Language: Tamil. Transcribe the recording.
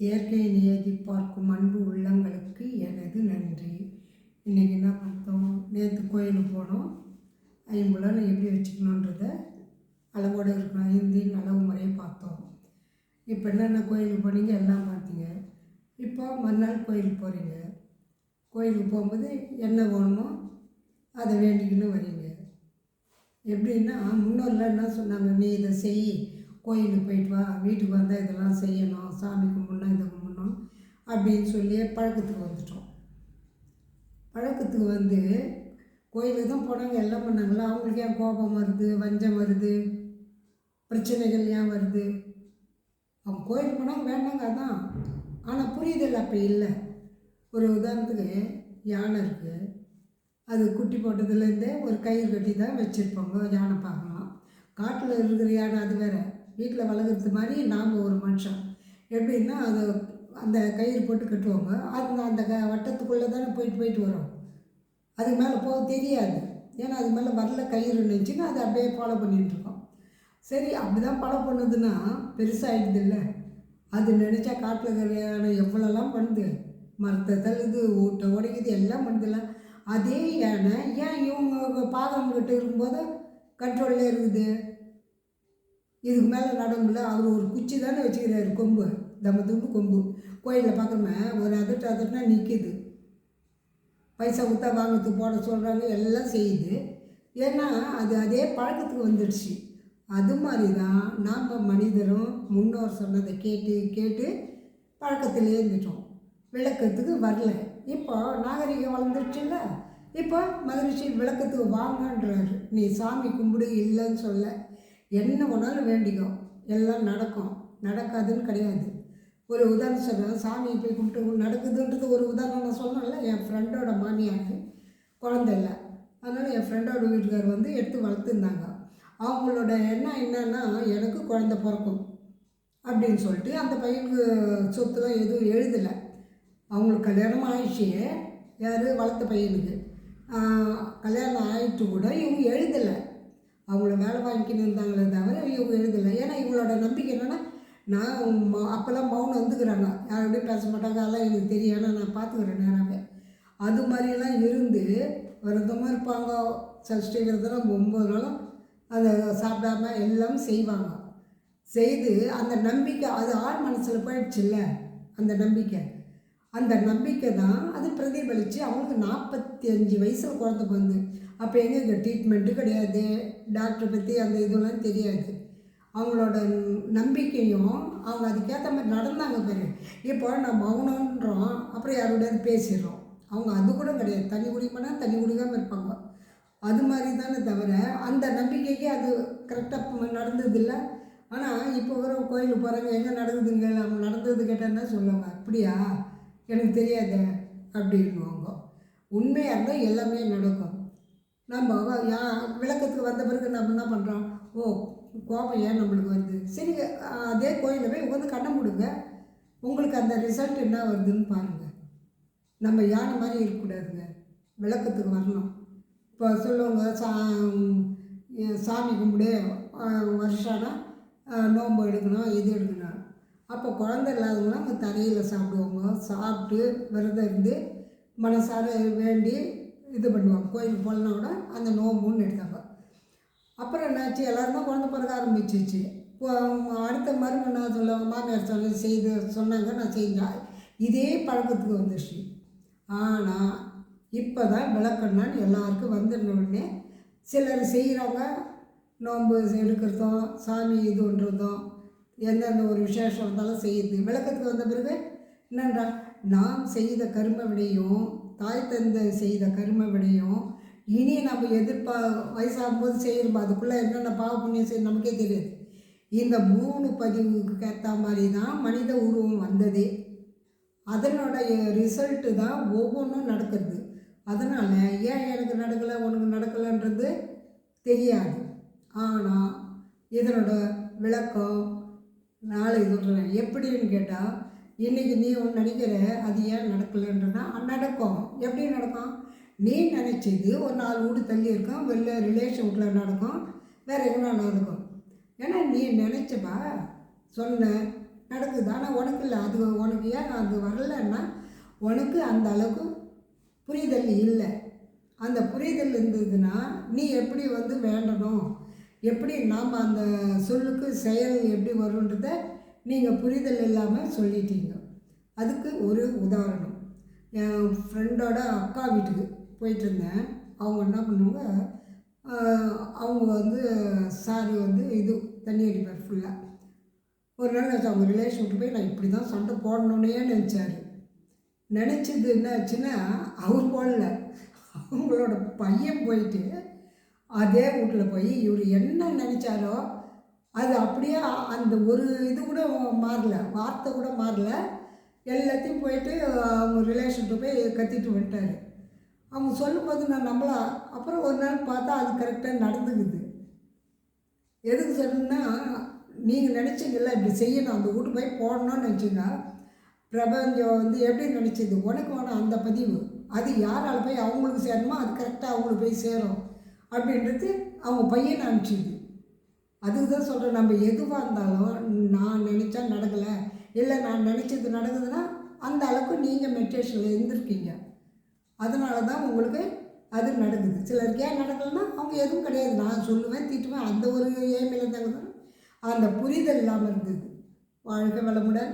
இயற்கையை நியதி பார்க்கும் அன்பு உள்ளங்களுக்கு எனது நன்றி. இன்றைக்கி என்ன பார்த்தோம்? நேற்று கோயிலுக்கு போனோம். ஐம்புலன் எப்படி வச்சுக்கணுன்றத அளவோடு இருக்கணும் ஐந்தின் அளவு முறையை பார்த்தோம். இப்போ என்னென்ன கோயிலுக்கு போனீங்க? எல்லாம் பார்த்தீங்க. இப்போ மறுநாள் கோயிலுக்கு போகிறீங்க கோயிலுக்கு போகும்போது என்ன வேணுமோ அதை வேண்டிக்கின்னு வரீங்க. எப்படின்னா முன்னோர்லாம் என்ன சொன்னாங்க? நீ இதை செய் கோயிலுக்கு போயிட்டு வா வீட்டுக்கு வந்தால் இதெல்லாம் செய்யணும் சாமி கும்பிட்ணும் இதை கும்பிட்ணும் அப்படின்னு சொல்லி பழக்கத்துக்கு வந்துட்டோம். பழக்கத்துக்கு வந்து கோயிலுக்கு தான் போனாங்க எல்லாம் பண்ணாங்களா? அவங்களுக்கு ஏன் கோபம் வருது வஞ்சம் வருது பிரச்சனைகள் ஏன் வருது? அவங்க கோயிலுக்கு போனாங்க வேண்டாங்க அதான். ஆனால் புரியுதில்ல அப்போ இல்லை. ஒரு உதாரணத்துக்கு யானை இருக்குது அது குட்டி போட்டதுலேருந்தே ஒரு கயிறு கட்டி தான் வச்சுருப்பாங்க யானை பார்க்கலாம். காட்டில் இருக்கிற யானை அது வேறு. வீட்டில் வளர்க்குறது மாதிரி நாம் ஒரு மனுஷன் எப்படின்னா அது அந்த கயிறு போட்டு கட்டுவாங்க. அது அந்த க வட்டத்துக்குள்ளே தானே போயிட்டு போயிட்டு வரும். அதுக்கு மேலே போக தெரியாது. ஏன்னா அது மேலே வரல கயிறு நினச்சின்னா அது அப்படியே ஃபாலோ பண்ணிகிட்ருக்கோம் சரி அப்படி தான் ஃபாலோ பண்ணுதுன்னா பெருசாகிடுது இல்லை? அது நினச்சா காட்டில் இருக்கிற எவ்வளோலாம் பண்ணுது? மரத்தை தள்ளுது ஊட்ட உடைக்குது எல்லாம் பண்ணுதுல அதே யானை ஏன் இவங்க பாகம்கிட்ட இருக்கும்போது கண்ட்ரோலில் இருக்குது? இதுக்கு மேலே நடமுல அவர் ஒரு குச்சி தானே வச்சுக்கிறாரு கொம்பு. தம்ம தும்பு கொம்பு. கோயிலில் பார்க்குறமே ஒரு அதட்டு அதட்டுனா நிற்கிது பைசா கொடுத்தா வாங்கிறது போட சொல்கிறாங்க எல்லாம் செய்யுது. ஏன்னா அது அதே பழக்கத்துக்கு வந்துடுச்சு. அது மாதிரி தான் நாம் மனிதரும் முன்னோர் சொன்னதை கேட்டு கேட்டு பழக்கத்திலே இருந்துட்டோம். விளக்கத்துக்கு வரல. இப்போ நாகரிகம் வளர்ந்துருச்சுல்ல? இப்போ மகரிஷி விளக்கத்துக்கு வாங்கன்றாரு. நீ சாமி கும்பிடு இல்லைன்னு சொல்ல. என்ன ஒன்றாலும் வேண்டிக்கோ எல்லாம் நடக்கும். நடக்காதுன்னு கிடையாது. ஒரு உதாரணம் சொல்கிறேன் சாமியை போய் கும்பிட்டு நடக்குதுன்றது ஒரு உதாரணம் நான் சொன்னேன்ல. என் ஃப்ரெண்டோட மாமியார் குழந்த இல்லை. அதனால் என் ஃப்ரெண்டோட வீட்டுக்கார் வந்து எடுத்து வளர்த்துருந்தாங்க. அவங்களோட எண்ணம் என்னன்னா எனக்கு குழந்த பிறக்கும். அப்படின்னு சொல்லிட்டு அந்த பையனுக்கு சொத்துலாம் எதுவும் எழுதலை. அவங்களுக்கு கல்யாணம் ஆயிடுச்சு. யார்? வளர்த்த பையனுக்கு. கல்யாணம் ஆயிட்டு கூட இவங்க எழுதலை. அவங்கள வேலை வாங்கிக்கின்னு இருந்தாங்களே தவிர இவங்க எழுதலை. ஏன்னா இவங்களோட நம்பிக்கை என்னென்னா நான் ம- அப்போல்லாம் மௌனம் வந்துக்கிறாங்க யாரோடையும் பேச மாட்டாங்க. அதெல்லாம் எனக்கு தெரியும். ஏன்னா நான் பார்த்துக்கிறேன் நேராகவே. அது மாதிரியெல்லாம் இருந்து விரதமாக இருப்பாங்க. சஷ்டி விரதம் ஒம்பது நாளும் அதை சாப்பிடாம எல்லாம் செய்வாங்க. செய்து அந்த நம்பிக்கை அது ஆள் மனசில் போயிடுச்சுல்ல அந்த நம்பிக்கை. அந்த நம்பிக்கை தான் அது பிரதிபலித்து அவங்களுக்கு நாற்பத்தி அஞ்சு வயசில் குழந்தை வந்து அப்போ எங்கே ட்ரீட்மெண்ட்டு கிடையாது? டாக்டரை பற்றி அந்த இதெல்லாம் தெரியாது. அவங்களோட நம்பிக்கையும் அவங்க அதுக்கேற்ற மாதிரி நடந்தாங்க பாரு. இப்போ நான் மௌனன்றோம் அப்புறம் யாரோட பேசிடுறோம். அவங்க அது கூட கிடையாது. தண்ணி குடிக்கணும்னா தண்ணி குடிக்காமல் இருப்பாங்க. அது மாதிரி தானே தவிர அந்த நம்பிக்கைக்கு அது கரெக்டாக நடந்தது இல்லை ஆனால் இப்போ வர கோயிலுக்கு போகிறாங்க எங்கே நடந்ததுங்க? அவங்க நடந்தது கேட்டால் சொல்லுவாங்க? அப்படியா? எனக்கு தெரியாதே? அப்படின்வாங்க உண்மையாக இருந்தால் எல்லாமே நடக்கும். நம்ம யா விளக்கத்துக்கு வந்த பிறகு நம்ம என்ன பண்ணுறோம் ஓ கோபம் ஏன் நம்மளுக்கு வருது? சரி அதே கோயிலில் போய் உட்காந்து கண்ணை மூடுங்க. உங்களுக்கு அந்த ரிசல்ட் என்ன வருதுன்னு பாருங்கள் நம்ம யானை மாதிரி இருக்கக்கூடாதுங்க. விளக்கத்துக்கு வரணும். இப்போ சொல்லுவாங்க சா சாமி கும்பிடு. வருஷம்னா நோன்பு எடுக்கணும் இது எடுக்கணும். அப்போ குழந்த இல்லாதவங்களாம் அவங்க தரையில் சாப்பிடுவாங்க. சாப்பிட்டு விரதம் இருந்து மனசார வேண்டி இது பண்ணுவாங்க. கோயிலுக்கு போகலனா கூட அந்த நோம்புன்னு எடுத்தாங்க. அப்புறம் என்னாச்சு? எல்லாருமே தான் குழந்தை பிறக்க ஆரம்பிச்சிச்சு இப்போ அடுத்த மரும என்ன சொல்லுவாங்க மாமியார் சொல்ல செய்து சொன்னாங்க நான் செஞ்சேன். இதே பழக்கத்துக்கு வந்துடுச்சு ஆனால் இப்போ தான் விளக்கணும்னு எல்லாருக்கும் வந்துடணுன்னே உடனே சிலர் செய்கிறவங்க நோன்பு எடுக்கிறதும் சாமி இது பண்ணுறதும் எந்தெந்த ஒரு விசேஷம் இருந்தாலும் செய்யுது. விளக்கத்துக்கு வந்த பிறகு என்னன்றா நாம் செய்த கரும விடையும் தாய் தந்தை செய்த கரும விடையும் இனி நம்ம எதிர்பா வயசாகும்போது செய்கிறோம் அதுக்குள்ளே என்னென்ன பாவ புண்ணியம் செய்யணும் நமக்கே தெரியாது. இந்த மூணு பதிவுக்கு ஏற்ற மாதிரி தான் மனித உருவம் வந்ததே. அதனுடைய ரிசல்ட்டு தான் ஒவ்வொன்றும் நடக்கிறது. அதனால் ஏன் எனக்கு நடக்கலை உனக்கு நடக்கலைன்றது தெரியாது. ஆனால் இதனோட விளக்கம் நாளை சொல்கிறேன் எப்படின்னு கேட்டால் இன்றைக்கி நீ ஒன்று நினைக்கிற அது ஏன் நடக்கலைன்றனா நடக்கும். எப்படி நடக்கும்? நீ நினச்சது ஒரு நாலு வீடு தள்ளி இருக்கும் வெளில ரிலேஷன் வீட்டில் நடக்கும் வேறு எங்கன்னா நடக்கும். ஏன்னா நீ நினச்சப்பா சொன்ன நடக்குது. ஆனால் உனக்கு இல்லை. அது உனக்கு ஏன் அது வரலன்னா உனக்கு அந்த அளவுக்கு புரிதல் இல்லை. அந்த புரிதல் இருந்ததுன்னா நீ எப்படி வந்து வேண்டணும்? எப்படி நாம் அந்த சொல்லுக்கு செயல் எப்படி வருன்றத நீங்கள் புரிதல் இல்லாமல் சொல்லிட்டீங்க. அதுக்கு ஒரு உதாரணம். என் ஃப்ரெண்டோட அக்கா வீட்டுக்கு போயிட்டு இருந்தேன் அவங்க என்ன பண்ணுவாங்க அவங்க வந்து சாரு வந்து இது தண்ணி அடிப்பார் ஃபுல்லாக ஒரு நாள் நான் அவங்க ரிலேஷன் விட்டு போய் நான் இப்படி தான் சண்டை போடணுன்னே நினச்சாரு. நினச்சது என்ன ஆச்சுன்னா அவர் போடல. அவங்களோட பையன் போயிட்டு அதே வீட்டில் போய் இவர் என்ன நினச்சாரோ அது அப்படியே அந்த ஒரு இது கூட மாறல வார்த்தை கூட மாறல. எல்லாத்தையும் போயிட்டு அவங்க ரிலேஷன்கிட்ட போய் கத்திட்டு வந்துட்டாரு. அவங்க சொல்லும்போது நான் நம்மளா அப்புறம் ஒரு நாள் பார்த்தா அது கரெக்டாக நடந்துக்குது. எதுக்கு சொல்லணும்னா நீங்கள் நினச்சிங்கல்ல இப்படி செய்யணும். அந்த வீட்டு போய் போடணும்னு நினச்சிங்க பிரபஞ்சம் வந்து எப்படி நினச்சிது? உனக்கு வேணும் அந்த பதிவு. அது யாரால் போய் அவங்களுக்கு சேரணுமோ அது கரெக்டாக அவங்களுக்கு போய் சேரும். அப்படின்றது அவங்க பையனை அனுப்பிச்சிது அதுக்கு தான் சொல்கிறேன் நம்ம எதுவாக இருந்தாலும் நான் நினச்சா நடக்கலை இல்லை நான் நினச்சது நடக்குதுன்னா அந்த அளவுக்கு நீங்கள் மெடிடேஷனில் இருந்திருக்கீங்க. அதனால தான் உங்களுக்கு அது நடக்குது. சிலருக்கு ஏன் நடக்கலைன்னா அவங்க எதுவும் கிடையாது. நான் சொல்லுவேன் திட்டுவேன். அந்த ஒரு ஏமையில் தாங்க அந்த புரிதல் இல்லாமல் இருந்தது. வாழ்க்கை வளமுடன்.